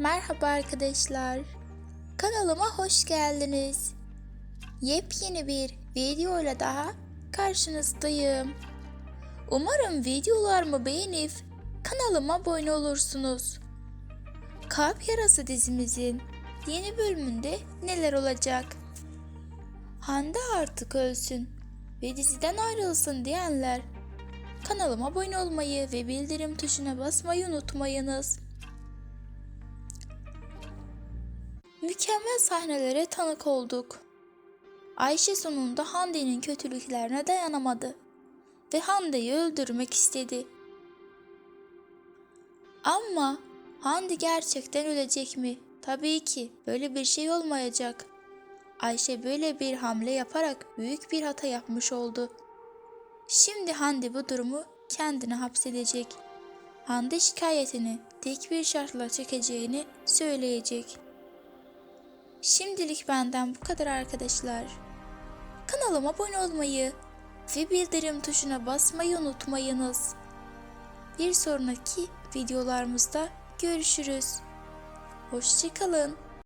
Merhaba arkadaşlar. Kanalıma hoş geldiniz. Yepyeni bir videoyla daha karşınızdayım. Umarım videolarımı beğenip kanalıma abone olursunuz. Kalp Yarası dizimizin yeni bölümünde neler olacak? Hande artık ölsün ve diziden ayrılsın diyenler kanalıma abone olmayı ve bildirim tuşuna basmayı unutmayınız. Mükemmel sahnelere tanık olduk. Ayşe sonunda Hande'nin kötülüklerine dayanamadı ve Hande'yi öldürmek istedi. Ama Hande gerçekten ölecek mi? Tabii ki böyle bir şey olmayacak. Ayşe böyle bir hamle yaparak büyük bir hata yapmış oldu. Şimdi Hande bu durumu kendine hapsedecek. Hande şikayetini tek bir şartla çekeceğini söyleyecek. Şimdilik benden bu kadar arkadaşlar. Kanalıma abone olmayı ve bildirim tuşuna basmayı unutmayınız. Bir sonraki videolarımızda görüşürüz. Hoşçakalın.